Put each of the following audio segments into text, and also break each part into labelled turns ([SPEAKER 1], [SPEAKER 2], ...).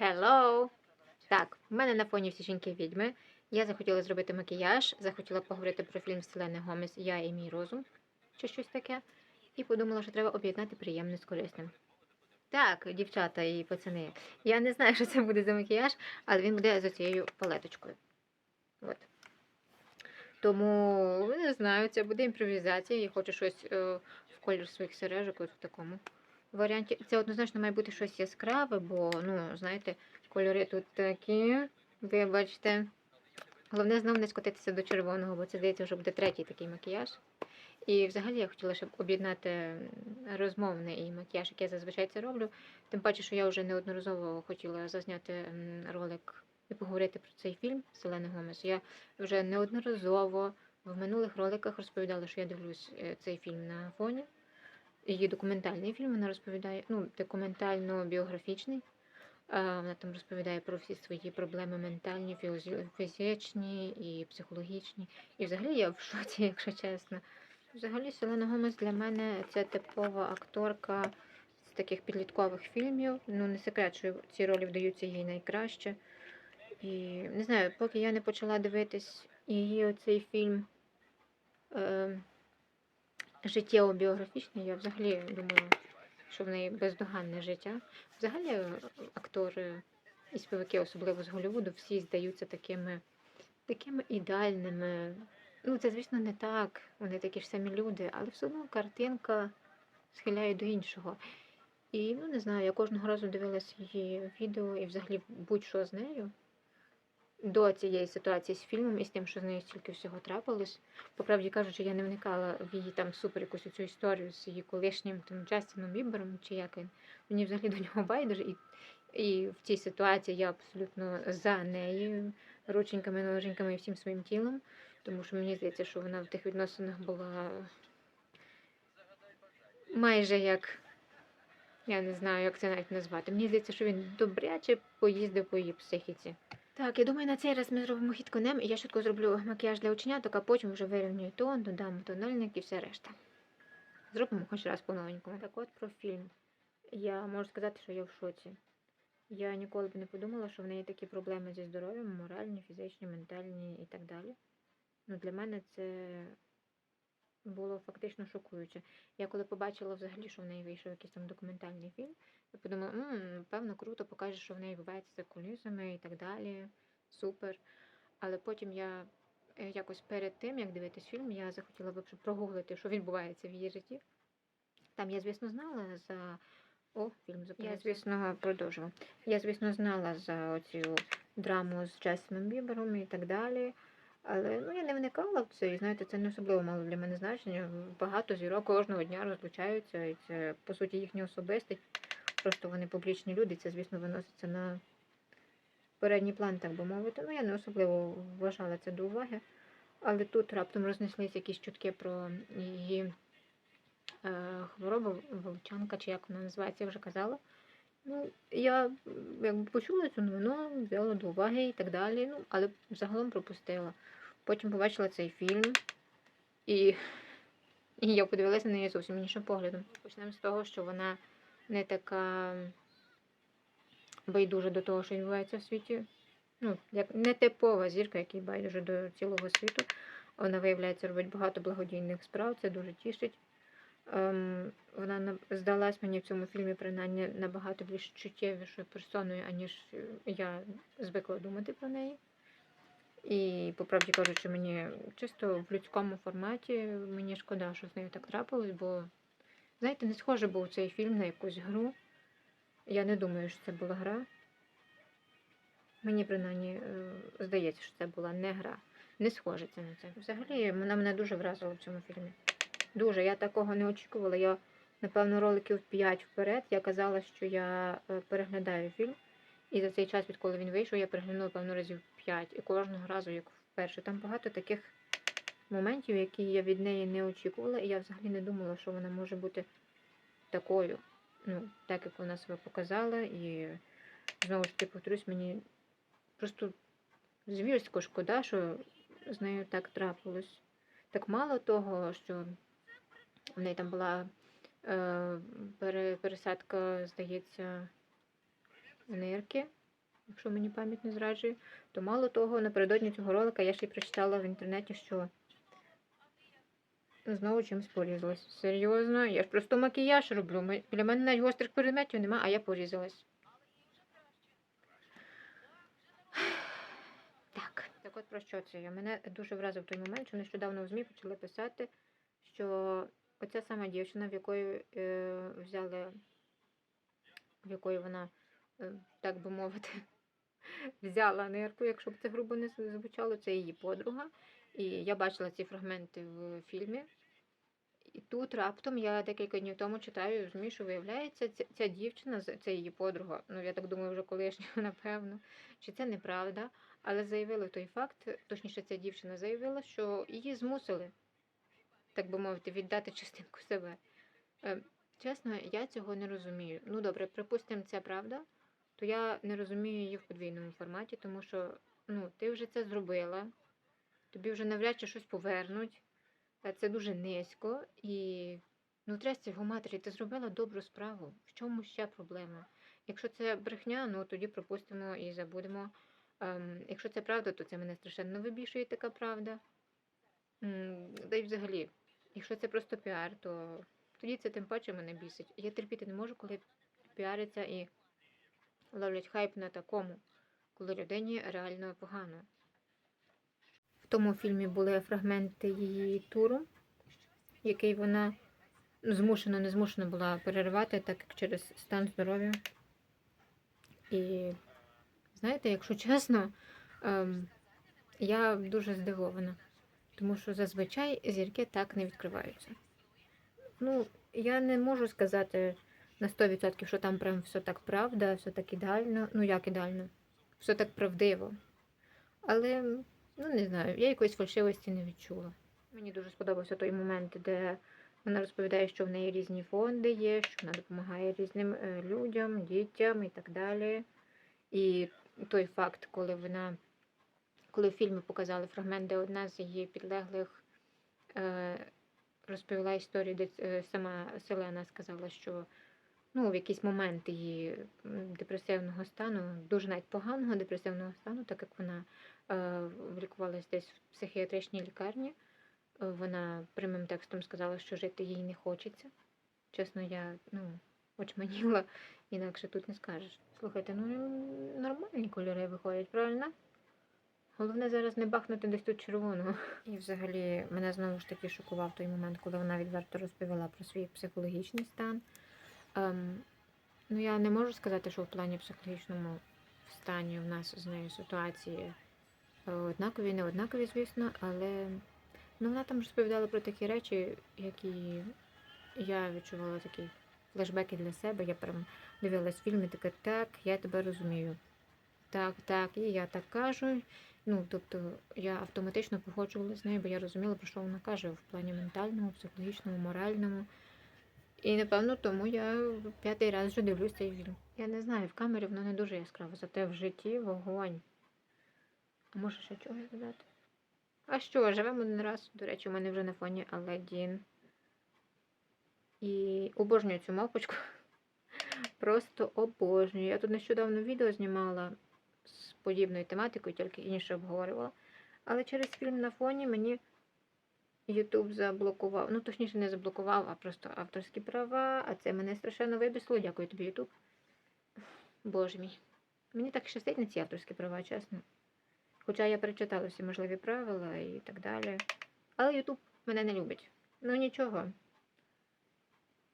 [SPEAKER 1] Hello! Так, в мене на фоні всі жінки відьми. Я захотіла зробити макіяж, захотіла поговорити про фільм Селени Гомес Я і мій розум чи щось таке. І подумала, що треба об'єднати приємне з корисним. Так, дівчата і пацани, я не знаю, що це буде за макіяж, але він буде за цією палеточкою. От. Тому не знаю, це буде імпровізація. Я хочу щось е, в колір своїх сережок, от в такому варіанті. Це однозначно має бути щось яскраве, бо, ну, знаєте, кольори тут такі. Вибачте. Головне знову не скотитися до червоного, бо це здається вже буде третій такий макіяж. І взагалі я хотіла, щоб об'єднати розмовний і макіяж, який я зазвичай це роблю. Тим паче, що я вже неодноразово хотіла зазняти ролик і поговорити про цей фільм Селени Гомес. Я вже неодноразово в минулих роликах розповідала, що я дивлюсь е, цей фільм на фоні. Її документальний фільм вона розповідає, ну, документально-біографічний. Е, Вона там розповідає про всі свої проблеми ментальні, фізичні і психологічні. І взагалі я в шоці, якщо чесно. Взагалі, Селена Гомес для мене це типова акторка з таких підліткових фільмів. Ну, не секрет, що ці ролі вдаються їй найкраще. І не знаю, поки я не почала дивитись її оцей фільм е, життєво біографічний, я взагалі думаю, що в неї бездоганне життя. Взагалі, актори і співаки, особливо з Голлівуду, всі здаються такими, такими ідеальними. Ну, це, звісно, не так. Вони такі ж самі люди, але все одно картинка схиляє до іншого. І ну не знаю, я кожного разу дивилась її відео і взагалі будь-що з нею. До цієї ситуації з фільмом і з тим, що з нею стільки всього трапилось. По правді кажучи, я не вникала в її там супер якусь цю історію з її колишнім там Джастіном Бібером, чи як він. Мені взагалі до нього байдуже. І, і в цій ситуації я абсолютно за нею, рученьками, ноженьками і всім своїм тілом. Тому що мені здається, що вона в тих відносинах була майже як. Я не знаю, як це навіть назвати. Мені здається, що він добряче поїздив по її психіці. Так, я думаю, на цей раз ми зробимо хід конем, і я швидко зроблю макіяж для оченяток, а потім вже вирівнюю тон, додам тональник і все решта. Зробимо хоч раз по-новенькому. Так от про фільм. Я можу сказати, що я в шоці. Я ніколи б не подумала, що в неї такі проблеми зі здоров'ям, моральні, фізичні, ментальні і так далі. Ну, для мене це було фактично шокуюче. Я коли побачила взагалі, що в неї вийшов якийсь там документальний фільм, я подумала, «М, певно, круто, покаже, що в неї відбувається за кулісами і так далі. Супер. Але потім я е, якось перед тим, як дивитись фільм, я захотіла б прогуглити, що відбувається в її житті. Там я, звісно, знала за. О, фільм. Я, звісно, продовжила. Я, звісно, знала за оцю драму з Джастіном Бібером і так далі. Але ну, я не вникала в це, і знаєте, це не особливо мало для мене значення. Багато зірок кожного дня розлучаються, і це, по суті, їхні особисті. Просто вони публічні люди, це, звісно, виноситься на передній план, так би мовити. Ну, я не особливо вважала це до уваги. Але тут раптом рознеслись якісь чутки про її е, хворобу, волчанка, чи як вона називається, я вже казала. Ну, я якби почула цю новину, взяла до уваги і так далі. Ну, але загалом пропустила. Потім побачила цей фільм, і, і я подивилася на неї зовсім іншим поглядом. Почнемо з того, що вона не така байдужа до того, що відбувається в світі. Ну, як не типова зірка, який байдуже до цілого світу. Вона, виявляється, робить багато благодійних справ, це дуже тішить. Ем, вона здалась мені в цьому фільмі принаймні набагато більш чуттєвішою персоною, аніж я звикла думати про неї. І, по правді кажучи, мені чисто в людському форматі мені шкода, що з нею так трапилось, бо, знаєте, не схоже був цей фільм на якусь гру. Я не думаю, що це була гра. Мені принаймні е, здається, що це була не гра. Не схоже це на це. Взагалі, вона мене дуже вразила в цьому фільмі. Дуже. Я такого не очікувала. Я, напевно, роликів 5 вперед. Я казала, що я е, переглядаю фільм. І за цей час, відколи він вийшов, я переглянула, певно, разів 5. І кожного разу, як вперше. Там багато таких моментів, які я від неї не очікувала, і я взагалі не думала, що вона може бути такою. Ну, так як вона себе показала. І знову ж таки повторюсь, мені просто звірсько шкода, що з нею так трапилось. Так мало того, що в неї там була е, пересадка, здається, нирки. якщо мені пам'ять не зраджує. То мало того, напередодні цього ролика я ще й прочитала в інтернеті, що знову чимось порізалась. Серйозно, я ж просто макіяж роблю. Біля мене навіть гострих предметів нема, а я порізалась. Так, так от про що це я? Мене дуже вразив той момент, що нещодавно в ЗМІ почали писати, що оця сама дівчина, в якої е, взяли, в якої вона, е, так би мовити, взяла нирку, якщо б це грубо не звучало, це її подруга. І я бачила ці фрагменти в фільмі. І тут раптом я декілька днів тому читаю ЗМІ, що виявляється, ця, ця дівчина, це її подруга, ну я так думаю, вже колишня, напевно, що це неправда. Але заявили той факт, точніше, ця дівчина заявила, що її змусили, так би мовити, віддати частинку себе. Е, чесно, я цього не розумію. Ну добре, припустимо, це правда, то я не розумію її в подвійному форматі, тому що ну, ти вже це зробила, тобі вже навряд чи щось повернуть. Це дуже низько і ну, з матері, ти зробила добру справу. В чому ще проблема? Якщо це брехня, ну тоді пропустимо і забудемо. Ем, якщо це правда, то це мене страшенно вибішує така правда. Да й взагалі, якщо це просто піар, то тоді це тим паче мене бісить. Я терпіти не можу, коли піаряться і ловлять хайп на такому, коли людині реально погано. Тому фільмі були фрагменти її туру, який вона змушено, не змушена була переривати, так як через стан здоров'я. І знаєте, якщо чесно, ем, я дуже здивована, тому що зазвичай зірки так не відкриваються. Ну, я не можу сказати на 100%, що там прям все так правда, все так ідеально. Ну, як ідеально, все так правдиво. Але, ну не знаю, я якоїсь фальшивості не відчула. Мені дуже сподобався той момент, де вона розповідає, що в неї різні фонди є, що вона допомагає різним е, людям, дітям і так далі. І той факт, коли вона, коли в фільмі показали фрагмент, де одна з її підлеглих е, розповіла історію, де е, сама Селена сказала, що ну, в якийсь момент її депресивного стану, дуже навіть поганого депресивного стану, так як вона лікувалась десь в психіатричній лікарні, е, вона прямим текстом сказала, що жити їй не хочеться. Чесно, я ну, очманіла, інакше тут не скажеш. Слухайте, ну нормальні кольори виходять, правильно? Головне зараз не бахнути десь тут червоного. І взагалі мене знову ж таки шокував той момент, коли вона відверто розповіла про свій психологічний стан. Ем, ну, я не можу сказати, що в плані психологічному стані в нас з нею ситуації е, однакові, не однакові, звісно, але ну, вона там розповідала про такі речі, які я відчувала такі флешбеки для себе. Я прям дивилась фільм і така, так, я тебе розумію. Так, так, і я так кажу. Ну, тобто я автоматично погоджувалася з нею, бо я розуміла, про що вона каже в плані ментальному, психологічному, моральному. І напевно тому я п'ятий раз вже дивлюсь цей фільм. Я не знаю, в камері воно не дуже яскраво, зате в житті вогонь. Може ще чогось додати? А що, живемо один раз. До речі, у мене вже на фоні Аладдін. І обожнюю цю мавпочку. Просто обожнюю. Я тут нещодавно відео знімала з подібною тематикою, тільки інше обговорювала. Але через фільм на фоні мені Ютуб заблокував. Ну, точніше, не заблокував, а просто авторські права. А це мене страшенно вибісило. Дякую тобі, Ютуб. Боже мій. Мені так щастить на ці авторські права, чесно. Хоча я перечитала всі можливі правила і так далі. Але Ютуб мене не любить. Ну нічого.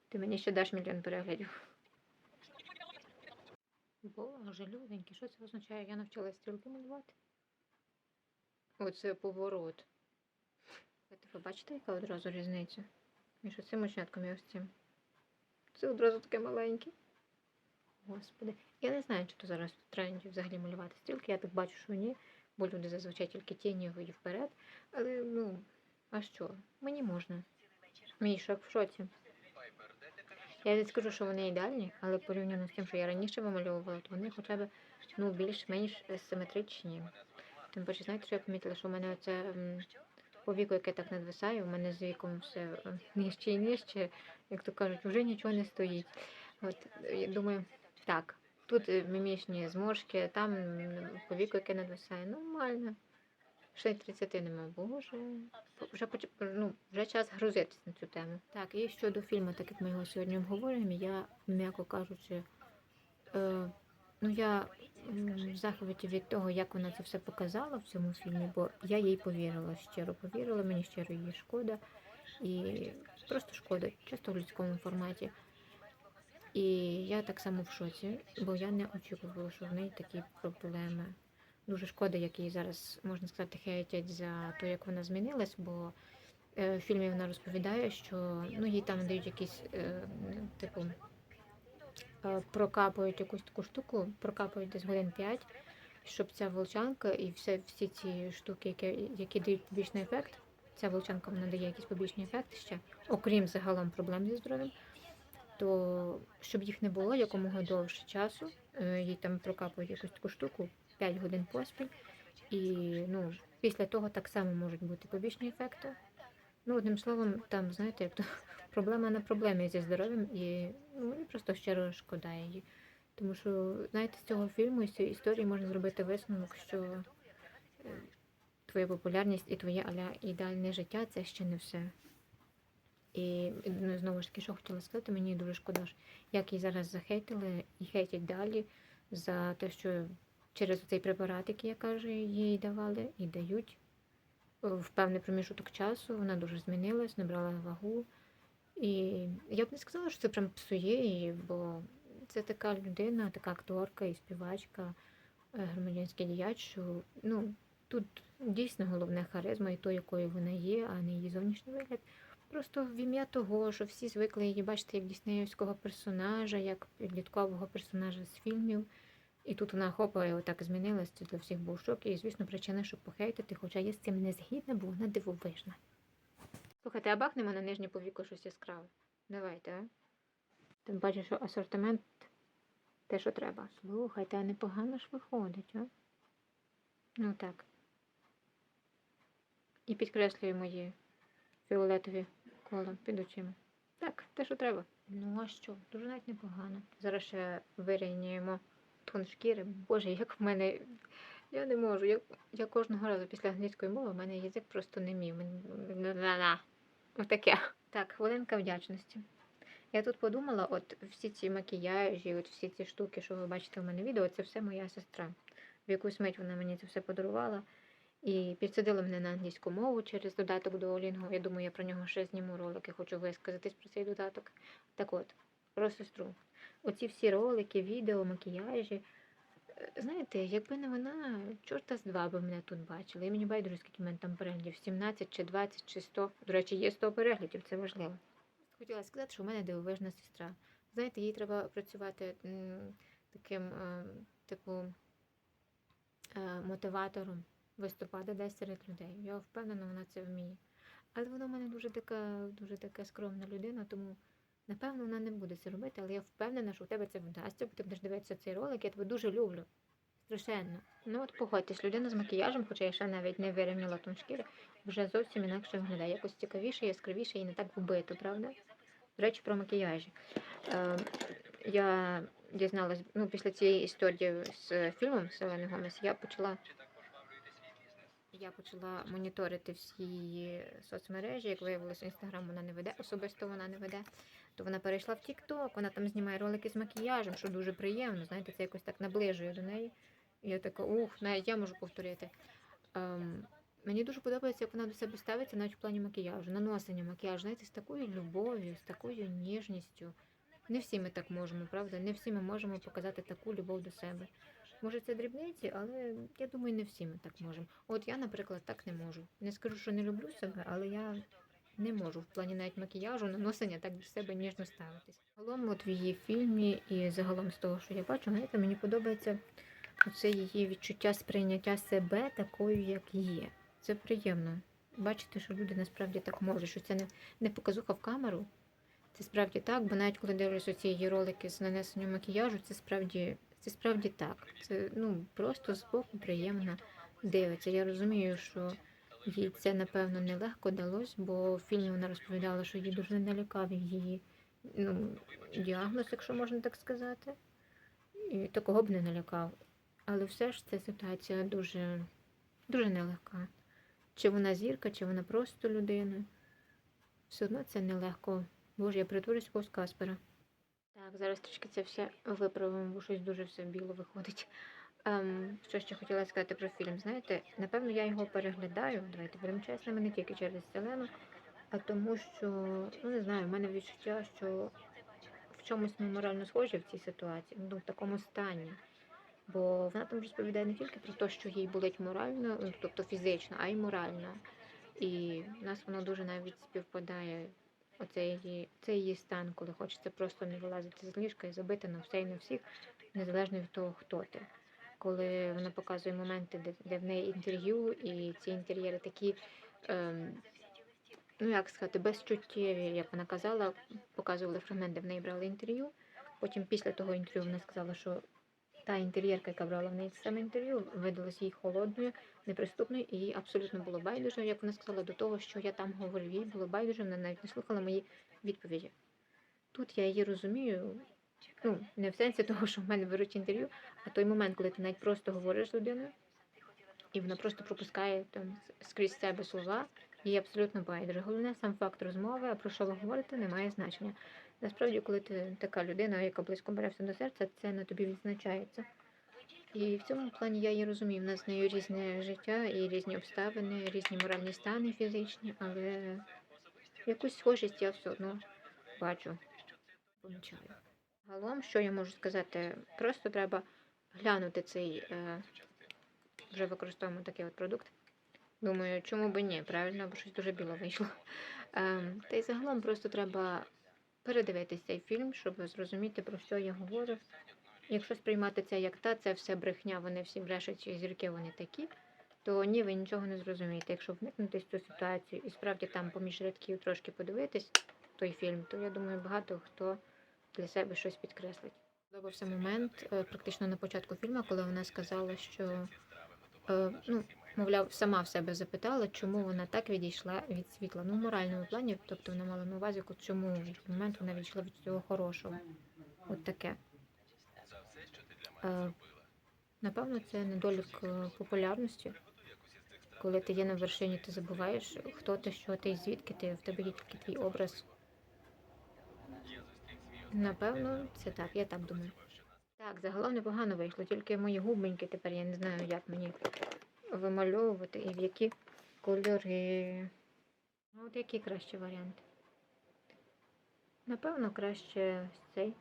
[SPEAKER 1] Ти мені ще даш мільйон переглядів. Боже, люденький, що це означає? Я навчилась стрілки малювати. Оце поворот. Ви бачите, яка одразу різниця? Між цим очнятком і ось цим. Це одразу таке маленьке. Господи. Я не знаю, чи то зараз в тренді взагалі малювати стрілки. Я так бачу, що ні, бо люди зазвичай тільки тіні і вперед. Але ну, а що? Мені можна. Мій шок в шоці. Я не скажу, що вони ідеальні, але порівняно з тим, що я раніше вимальовувала, то вони хоча б ну, більш-менш симетричні. Тим паче, знаєте, що я помітила, що в мене оце по віку, яке так надвисає, у мене з віком все е, нижче і нижче, як то кажуть, вже нічого не стоїть. От, я думаю, так, Тут е, мімічні зморшки, там повіку, яке надвисає. Нормально. Ще й 30 нема, боже. Вже, ну, вже час грузитись на цю тему. Так, і щодо фільму, так як ми його сьогодні обговорюємо, я, м'яко кажучи, е, ну я в захваті від того, як вона це все показала в цьому фільмі, бо я їй повірила, щиро повірила, мені щиро її шкода. І просто шкода, чисто в людському форматі. І я так само в шоці, бо я не очікувала, що в неї такі проблеми. Дуже шкода, як її зараз, можна сказати, хейтять за те, як вона змінилась, бо е, в фільмі вона розповідає, що ну, їй там дають якісь, е, типу, е, прокапують якусь таку штуку, прокапують десь годин 5, щоб ця волчанка і все, всі ці штуки, які, які дають побічний ефект, ця волчанка вона дає якийсь побічний ефект ще, окрім загалом проблем зі здоров'ям, то щоб їх не було якомога довше часу, е, їй там прокапують якусь таку штуку 5 годин поспіль. І ну, після того так само можуть бути побічні ефекти. Ну, одним словом, там, знаєте, як то проблема на проблемі зі здоров'ям, і ну, мені просто щиро шкода її. Тому що, знаєте, з цього фільму і з цієї історії можна зробити висновок, що е, твоя популярність і твоє аля ідеальне життя це ще не все. І ну, знову ж таки, що хотіла сказати, мені дуже шкода, як її зараз захейтили і хейтять далі за те, що через цей препарат, який я кажу, їй давали і дають е, в певний проміжуток часу. Вона дуже змінилась, набрала вагу. І я б не сказала, що це прям псує її, бо це така людина, така акторка і співачка, е, громадянський діяч, що ну, тут дійсно головне харизма і то, якою вона є, а не її зовнішній вигляд. Просто в ім'я того, що всі звикли її бачити як діснеївського персонажа, як підліткового персонажа з фільмів. І тут вона хопа і отак змінилась, це для всіх був шок. І, звісно, причина, щоб похейтити, хоча я з цим не згідна, бо вона дивовижна. Слухайте, а бахнемо на нижнє повіку щось яскраве. Давайте, а? Тим паче, що асортимент те, що треба. Слухайте, а непогано ж виходить, а? Ну так. І підкреслюю мої фіолетові кола під очима. Так, те, що треба. Ну а що? Дуже навіть непогано. Зараз ще вирівнюємо тон шкіри. Боже, як в мене. Я не можу. Я, я кожного разу після англійської мови в мене язик просто не мів. Отаке. Так, хвилинка вдячності. Я тут подумала, от всі ці макіяжі, от всі ці штуки, що ви бачите в мене відео, це все моя сестра. В якусь мить вона мені це все подарувала і підсадила мене на англійську мову через додаток Duolingo. Я думаю, я про нього ще зніму ролики, хочу висказатись про цей додаток. Так от, про сестру. Оці всі ролики, відео, макіяжі. Е, Знаєте, якби не вона, чорта з два би мене тут бачили. І мені байдуже, скільки в мене там переглядів, 17 чи 20 чи 100. До речі, є 100 переглядів, це важливо. Хотіла сказати, що в мене дивовижна сестра. Знаєте, їй треба працювати таким, типу, мотиватором, виступати десь серед людей. Я впевнена, вона це вміє. Але вона в мене дуже така, дуже така скромна людина, тому напевно вона не буде це робити, але я впевнена, що у тебе це вдасться, бо ти будеш дивитися цей ролик, я тебе дуже люблю. Страшенно. Ну от погодьтесь, людина з макіяжем, хоча я ще навіть не вирівняла тон шкіри, вже зовсім інакше виглядає. Якось цікавіше, яскравіше і не так вбито, правда? До речі, про макіяжі. Е, я дізналась, ну, після цієї історії з фільмом Селени Гомес, я почала. Я почала моніторити всі соцмережі. Як виявилося, інстаграм вона не веде, особисто вона не веде. То вона перейшла в TikTok, вона там знімає ролики з макіяжем, що дуже приємно. Знаєте, це якось так наближує до неї. І я така, ух, навіть я можу повторити. Ем, мені дуже подобається, як вона до себе ставиться, навіть в плані макіяжу, наносення макіяжу, знаєте, з такою любов'ю, з такою ніжністю. Не всі ми так можемо, правда? Не всі ми можемо показати таку любов до себе. Може, це дрібниці, але я думаю, не всі ми так можемо. От я, наприклад, так не можу. Не скажу, що не люблю себе, але я не можу в плані навіть макіяжу, наносення так до себе ніжно ставитись. Загалом, от в її фільмі і загалом з того, що я бачу, знаєте, мені подобається оце її відчуття сприйняття себе такою, як є. Це приємно. Бачити, що люди насправді так можуть, що це не, не показуха в камеру. Це справді так, бо навіть коли дивлюсь оці її ролики з нанесенням макіяжу, це справді, це справді так. Це ну просто збоку приємно дивиться. Я розумію, що їй це напевно нелегко далось, бо в фільмі вона розповідала, що їй дуже налякав її ну, діагноз, якщо можна так сказати. і такого б не налякав. Але все ж ця ситуація дуже, дуже нелегка. Чи вона зірка, чи вона просто людина. Все одно це нелегко. Боже, я притворюсь когось Каспера. Так, зараз трішки це все виправимо, бо щось дуже все біло виходить. Ем, що ще хотіла сказати про фільм? Знаєте, напевно, я його переглядаю, давайте будемо чесними, не тільки через Селену, а тому, що, ну не знаю, в мене відчуття, що в чомусь ми морально схожі в цій ситуації, ну, в такому стані. Бо вона там розповідає не тільки про те, що їй болить морально, ну, тобто фізично, а й морально. І в нас воно дуже навіть співпадає. Оце її, це її стан, коли хочеться просто не вилазити з ліжка і забити на все і на всіх, незалежно від того, хто ти. Коли вона показує моменти, де, де в неї інтерв'ю, і ці інтер'єри такі, ем, ну як сказати, безчуттєві, як вона казала, показували фрагмент, де в неї брали інтерв'ю. Потім після того інтерв'ю вона сказала, що та інтер'єрка, яка брала в неї це саме інтерв'ю, видалась їй холодною, неприступною, і їй абсолютно було байдуже, як вона сказала, до того, що я там говорив, їй було байдуже, вона навіть не слухала мої відповіді. Тут я її розумію, ну, не в сенсі того, що в мене беруть інтерв'ю, а той момент, коли ти навіть просто говориш з людиною, і вона просто пропускає там скрізь себе слова, їй абсолютно байдуже. Головне, сам факт розмови, а про що ви говорите, не має значення. Насправді, коли ти така людина, яка близько бере до серця, це на тобі відзначається. І в цьому плані я її розумію. В нас з нею різне життя і різні обставини, різні моральні стани фізичні, але якусь схожість я все одно бачу, помічаю. Загалом, що я можу сказати, просто треба глянути цей е, вже використовуємо такий от продукт. Думаю, чому би ні, правильно, бо щось дуже біло вийшло. Ем, та й загалом просто треба передивитись цей фільм, щоб зрозуміти, про що я говорю. Якщо сприймати це як та, це все брехня, вони всі брешуть, зірки вони такі, то ні, ви нічого не зрозумієте. Якщо вникнути в цю ситуацію і справді там поміж рядків трошки подивитись той фільм, то я думаю, багато хто для себе щось підкреслить. Подобався момент е, практично на початку фільму, коли вона сказала, що е, ну, мовляв, сама в себе запитала, чому вона так відійшла від світла. Ну, в моральному плані, тобто вона мала на увазі, чому в який момент вона відійшла від цього хорошого. От таке. Е, напевно, це недолік е, популярності. Коли ти є на вершині, ти забуваєш, хто ти, що ти звідки ти, в тебе є тільки твій образ. Напевно, це так, я так думаю. Так, загалом непогано вийшло, тільки мої губеньки тепер я не знаю, як мені вимальовувати і в які кольори. Ну, От який кращий варіант? Напевно, краще цей.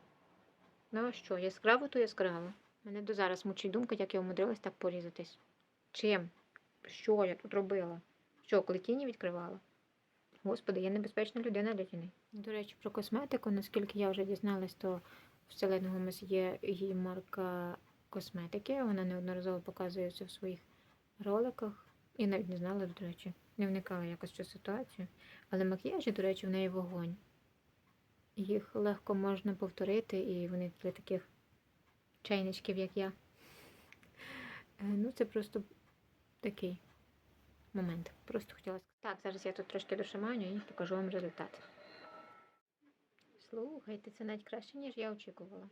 [SPEAKER 1] Ну а що, яскраво, то яскраво. Мене до зараз мучить думка, як я умудрилась так порізатись. Чим? Що я тут робила? Що, клетіні відкривала? Господи, я небезпечна людина для тіни. До речі, про косметику, наскільки я вже дізналась, то в Селену Гомес є її марка косметики. Вона неодноразово показує це в своїх роликах. Я навіть не знала, до речі, не вникала якось цю ситуацію. Але макіяжі, до речі, в неї вогонь. Їх легко можна повторити, і вони для таких чайничків, як я. Е, Ну, це просто такий момент. Просто хотіла сказати. Так, зараз я тут трошки дошаманю і покажу вам результат. Слухайте, це навіть краще, ніж я очікувала.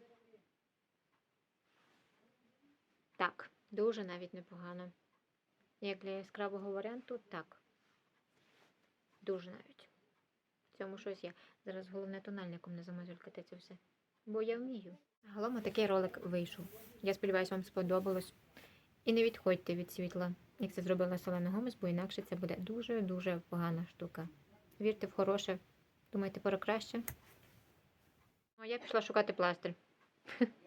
[SPEAKER 1] Так, дуже навіть непогано. Як для яскравого варіанту, так. Дуже навіть. В цьому щось є. Зараз головне тональником не замазюлькати це все. Бо я вмію. Загалом такий ролик вийшов. Я сподіваюся, вам сподобалось. І не відходьте від світла, як це зробила Солена Гомес, бо інакше це буде дуже-дуже погана штука. Вірте в хороше, думайте про краще. А я пішла шукати пластир.